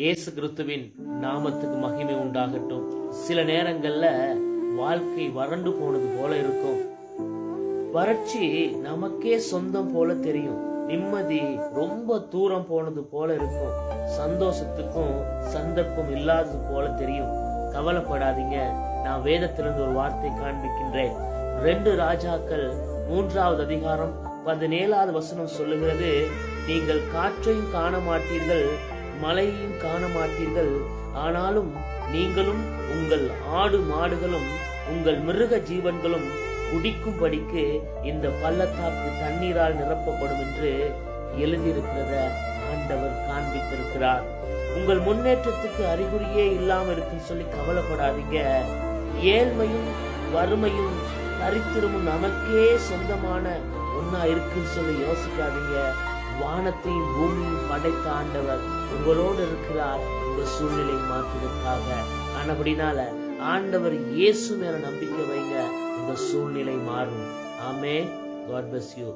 இயேசு கிறிஸ்துவின் நாமத்துக்கு மகிமை உண்டாகட்டும். சில நேரங்கள்ல வாழ்க்கை வறண்டு போனது போல இருக்கும். வறட்சி நமக்கே சொந்தம் போல தெரியும். நிம்மதி ரொம்ப தூரம் போனது போல இருக்கும். சந்தோஷத்துக்கும் சந்தர்ப்பம் இல்லாதது போல தெரியும். கவலைப்படாதீங்க. நான் வேதத்திலிருந்து ஒரு வார்த்தை காண்பிக்கின்றேன். ரெண்டு ராஜாக்கள் மூன்றாவது அதிகாரம் பதினேழாவது வசனம் சொல்லுகிறது நீங்கள் காற்றையும் காண மாட்டீர்கள் மலையையும் காண மாட்டீர்கள். ஆனாலும் நீங்களும் உங்கள் ஆடு மாடுகளும் உங்கள் மிருக ஜீவன்களும் குடிக்கும்படிக்கு இந்த பள்ளத்தாக்கு தண்ணீரால் நிரப்பப்படும் என்று எழுதியிருக்கிறத ஆண்டவர் காண்பித்திருக்கிறார். உங்கள் முன்னேற்றத்துக்கு அறிகுறியே இல்லாம இருக்குன்னு சொல்லி கவலைப்படாதீங்க. ஏழ்மையும் வறுமையும் தரித்திரமும் நமக்கே சொந்தமான ஒன்னா இருக்குன்னு சொல்லி யோசிக்காதீங்க. வானத்தையும் பூமியும் படைத்த ஆண்டவர் உங்களோடு இருக்கிறார். உங்க சூழ்நிலை மாற்றுவதற்காக. ஆனபடினால ஆண்டவர் இயேசு மேல நம்பிக்கை வைங்க. உங்க சூழ்நிலை மாறும். ஆமே காட் bless யூ